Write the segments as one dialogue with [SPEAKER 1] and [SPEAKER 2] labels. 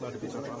[SPEAKER 1] പഠിപ്പിച്ചോളാം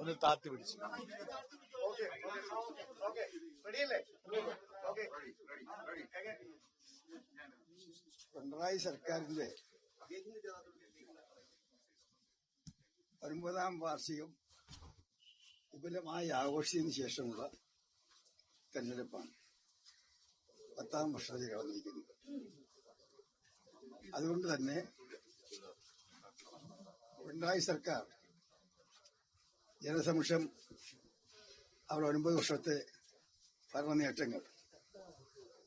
[SPEAKER 1] ഒന്ന് താത്തി പിടിച്ചു.
[SPEAKER 2] പിണറായി സർക്കാരിന്റെ ഒൻപതാം വാർഷികം വിപുലമായി ആഘോഷിച്ചതിന് ശേഷമുള്ള തെരഞ്ഞെടുപ്പാണ്. പത്താം വർഷത്തിൽ കടന്നിരിക്കുന്നത്. അതുകൊണ്ട് തന്നെ പിണറായി സർക്കാർ ജനസമക്ഷം അവരുടെ ഒൻപത് വർഷത്തെ ഭരണ നേട്ടങ്ങൾ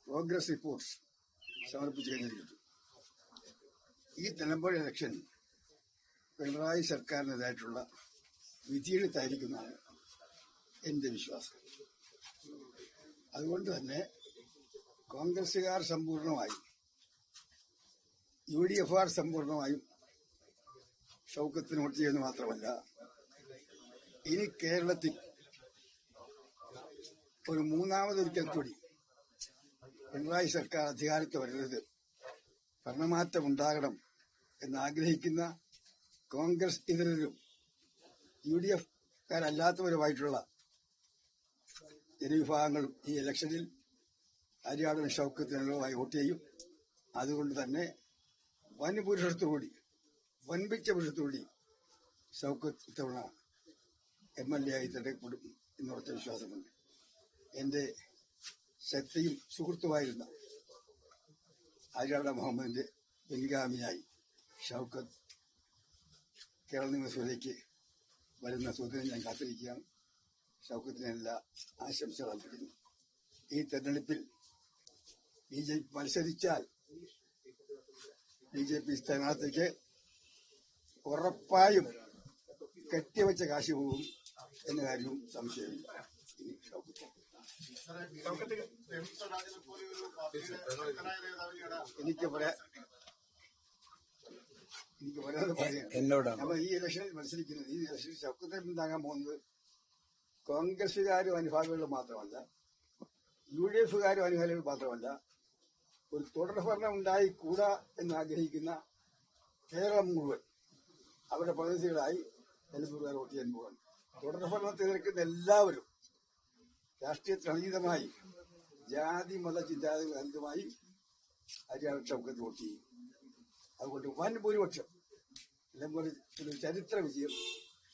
[SPEAKER 2] പ്രോഗ്രസ് റിപ്പോർട്ട്സ് സമർപ്പിച്ചു കഴിഞ്ഞിരിക്കുന്നു. ഈ നിലമ്പൂർ ഇലക്ഷൻ പിണറായി സർക്കാരിനെതിരായിട്ടുള്ള വിധിയെഴുത്തായിരിക്കുന്നതാണ് എന്റെ വിശ്വാസം. അതുകൊണ്ട് തന്നെ കോൺഗ്രസുകാർ സമ്പൂർണമായും യു ഡി എഫ് ആർ സമ്പൂർണമായും ഷൗക്കത്തിന് വോട്ട് ചെയ്യുന്നത് മാത്രമല്ല ഇനി കേരളത്തിൽ ഒരു മൂന്നാമതൊരിക്കൽ കൂടി പിണറായി സർക്കാർ അധികാരത്തിൽ വരരുത് ഭരണമാറ്റം ഉണ്ടാകണം എന്നാഗ്രഹിക്കുന്ന കോൺഗ്രസ് ഇതരരും യു ഡി എഫ് കാരല്ലാത്തവരുമായിട്ടുള്ള ജനവിഭാഗങ്ങളും ഈ ഇലക്ഷനിൽ ഹരിയാടൻ ഷൗക്കത്തിനുള്ളതായി വോട്ട് ചെയ്യും. അതുകൊണ്ട് തന്നെ വൻ പുരുഷത്തോടുകൂടി വൻപിച്ച പുരുഷത്തോടി ഷൗക്കത്ത് ഇത്തവണ എം എൽ എ ആയി തിരഞ്ഞെടുക്കപ്പെടും എന്നുറച്ച വിശ്വാസമുണ്ട്. എന്റെ ശക്തിയും സുഹൃത്തുമായിരുന്ന ആര്യാട മുഹമ്മദിന്റെ പിൻഗാമിയായി ഷൗക്കത്ത് കേരള നിയമസഭയിലേക്ക് വരുന്ന സുഹൃത്തിനെ ഞാൻ കാത്തിരിക്കുകയാണ്. ഷൗക്കത്തിന് എല്ലാ ആശംസകൾ അർപ്പിക്കുന്നു. ഈ തെരഞ്ഞെടുപ്പിൽ ബി ജെ പി മത്സരിച്ചാൽ ബി ജെ പി സ്ഥാനാർത്ഥിക്ക് ഉറപ്പായും കെട്ടിവെച്ച കാശ് പോകും എന്ന കാര്യവും സംശയമില്ല. എനിക്ക് പറയാ എനിക്ക് പറയാതെ പറയാം
[SPEAKER 1] എന്നോടാണ്?
[SPEAKER 2] അപ്പൊ ഈ ഇലക്ഷനിൽ മത്സരിക്കുന്നത് ഈ ഇലക്ഷനിൽ ശബ്ദത്തെ പിന്താങ്ങാൻ പോകുന്നത് കോൺഗ്രസുകാരും അനുഭാവികളും മാത്രമല്ല യു ഡി എഫുകാരും അനുഭാവികൾ മാത്രമല്ല ഒരു തുടർഭരണം ഉണ്ടായി ഉണ്ടായിക്കൂടാ എന്ന് ആഗ്രഹിക്കുന്ന കേരളം മുഴുവൻ അവരുടെ പ്രതിനിധികളായി നിലമ്പൂർകാർ വോട്ട് ചെയ്യാൻ പോകണം തുടർഭരണത്തിൽ നിൽക്കുന്ന എല്ലാവരും രാഷ്ട്രീയ അതീതമായി ജാതി മത ചിന്താഗതികൾ അതീതമായി ചൗക്കത്ത് വോട്ട് ചെയ്യും അതുകൊണ്ട് വൻ ഭൂരിപക്ഷം നിലമ്പൂരിൽ ഒരു ചരിത്ര വിജയം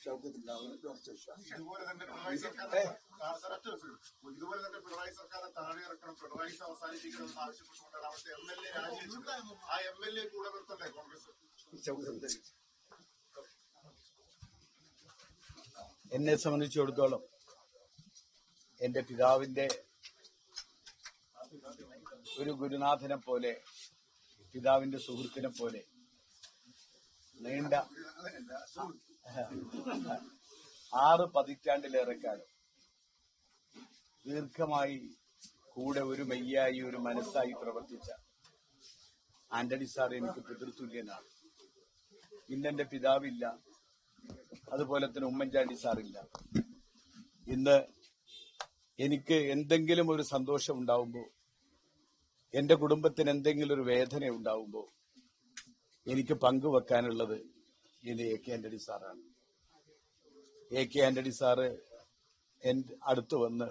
[SPEAKER 2] ഷൗക്കത്തുണ്ടാവുന്ന ഉറച്ച വിശ്വാസം
[SPEAKER 3] ഇതുപോലെ തന്നെ പിണറായി തന്നെ താഴെ ഇറക്കണം. പിണറായി അവസാനിപ്പിക്കണം എന്ന് ആവശ്യപ്പെട്ടുകൊണ്ടാണ് അവിടുത്തെ എം എൽ എ രാജിവെച്ചത് ആ എം എൽ എ കൂടെ നിർത്തണ്ടേ കോൺഗ്രസ്?
[SPEAKER 1] എന്നെ സംബന്ധിച്ചിടത്തോളം എന്റെ പിതാവിന്റെ ഒരു ഗുരുനാഥനെ പോലെ പിതാവിന്റെ സുഹൃത്തിനെ പോലെ നീണ്ട ആറ് പതിറ്റാണ്ടിലേറെ കാലം ദീർഘമായി കൂടെ ഒരു മെയ്യായി ഒരു മനസ്സായി പ്രവർത്തിച്ച ആന്റണി സാർ എനിക്ക് പിതൃതുല്യനാണ്. ഇന്നെന്റെ പിതാവില്ല അതുപോലെ തന്നെ ഉമ്മൻചാണ്ടി സാറില്ല. ഇന്ന് എനിക്ക് എന്തെങ്കിലും ഒരു സന്തോഷം ഉണ്ടാവുമ്പോൾ എന്റെ കുടുംബത്തിന് എന്തെങ്കിലും ഒരു വേദന ഉണ്ടാവുമ്പോൾ എനിക്ക് പങ്കുവെക്കാനുള്ളത് ഇത് എ കെ ആന്റണി സാറാണ്. എ കെ ആന്റണി സാറ് അടുത്ത് വന്ന്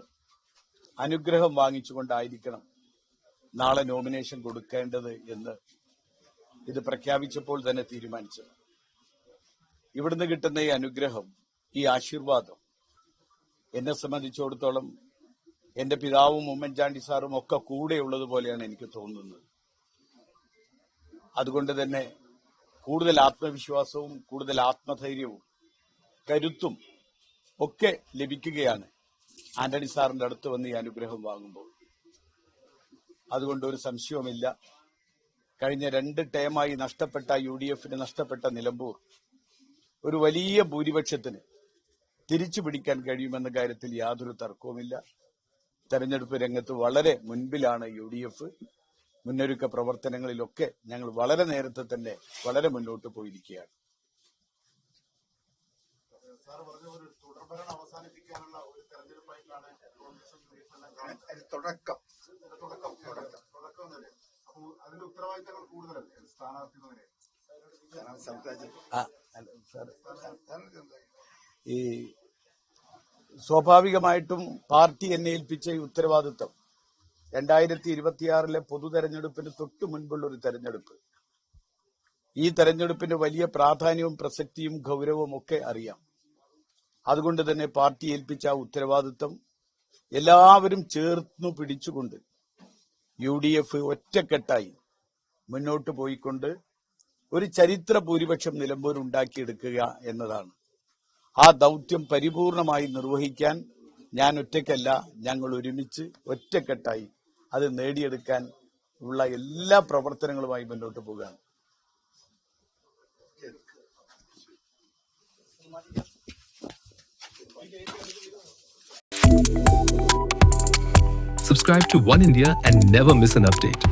[SPEAKER 1] അനുഗ്രഹം വാങ്ങിച്ചുകൊണ്ടായിരിക്കണം നാളെ നോമിനേഷൻ കൊടുക്കേണ്ടത് എന്ന് ഇത് പ്രഖ്യാപിച്ചപ്പോൾ തന്നെ തീരുമാനിച്ചത്. ഇവിടുന്ന് കിട്ടുന്ന ഈ അനുഗ്രഹം ഈ ആശീർവാദം എന്നെ സംബന്ധിച്ചിടത്തോളം എന്റെ പിതാവും ഉമ്മൻചാണ്ടി സാറും ഒക്കെ കൂടെയുള്ളത് പോലെയാണ് എനിക്ക് തോന്നുന്നത്. അതുകൊണ്ട് തന്നെ കൂടുതൽ ആത്മവിശ്വാസവും കൂടുതൽ ആത്മധൈര്യവും കരുത്തും ഒക്കെ ലഭിക്കുകയാണ് ആന്റണി സാറിന്റെ അടുത്ത് വന്ന് ഈ അനുഗ്രഹം വാങ്ങുമ്പോൾ. അതുകൊണ്ട് ഒരു സംശയവുമില്ല. കഴിഞ്ഞ രണ്ട് ടേമായി നഷ്ടപ്പെട്ട യു ഡി എഫിന് നഷ്ടപ്പെട്ട നിലമ്പൂർ ഒരു വലിയ ഭൂരിപക്ഷത്തിന് തിരിച്ചു പിടിക്കാൻ കഴിയുമെന്ന കാര്യത്തിൽ യാതൊരു തർക്കവുമില്ല. തെരഞ്ഞെടുപ്പ് രംഗത്ത് വളരെ മുൻപിലാണ് യു ഡി എഫ്. മുന്നൊരുക്ക പ്രവർത്തനങ്ങളിലൊക്കെ ഞങ്ങൾ വളരെ നേരത്തെ തന്നെ വളരെ മുന്നോട്ട് പോയിരിക്കുകയാണ്. ഈ സ്വാഭാവികമായിട്ടും പാർട്ടി എന്നെ ഏൽപ്പിച്ച ഈ ഉത്തരവാദിത്വം. രണ്ടായിരത്തി ഇരുപത്തിയാറിലെ പൊതു തെരഞ്ഞെടുപ്പിന് തൊട്ടു മുൻപുള്ള ഒരു തെരഞ്ഞെടുപ്പ്. ഈ തെരഞ്ഞെടുപ്പിന്റെ വലിയ പ്രാധാന്യവും പ്രസക്തിയും ഗൗരവവും ഒക്കെ അറിയാം. അതുകൊണ്ട് തന്നെ പാർട്ടി ഏൽപ്പിച്ച ആ ഉത്തരവാദിത്വം എല്ലാവരും ചേർന്നു പിടിച്ചുകൊണ്ട് യു ഡി എഫ് ഒറ്റക്കെട്ടായി മുന്നോട്ട് പോയിക്കൊണ്ട് ഒരു ചരിത്ര ഭൂരിപക്ഷം നിലമ്പൂർ ഉണ്ടാക്കിയെടുക്കുക എന്നതാണ്. ആ ദൗത്യം പരിപൂർണമായി നിർവഹിക്കാൻ ഞാൻ ഒറ്റയ്ക്കല്ല ഞങ്ങൾ ഒരുമിച്ച് ഒറ്റക്കെട്ടായി അത് നേടിയെടുക്കാൻ ഉള്ള എല്ലാ പ്രവർത്തനങ്ങളുമായി മുന്നോട്ട് പോകുകയാണ്
[SPEAKER 4] Subscribe to One India and never miss an update.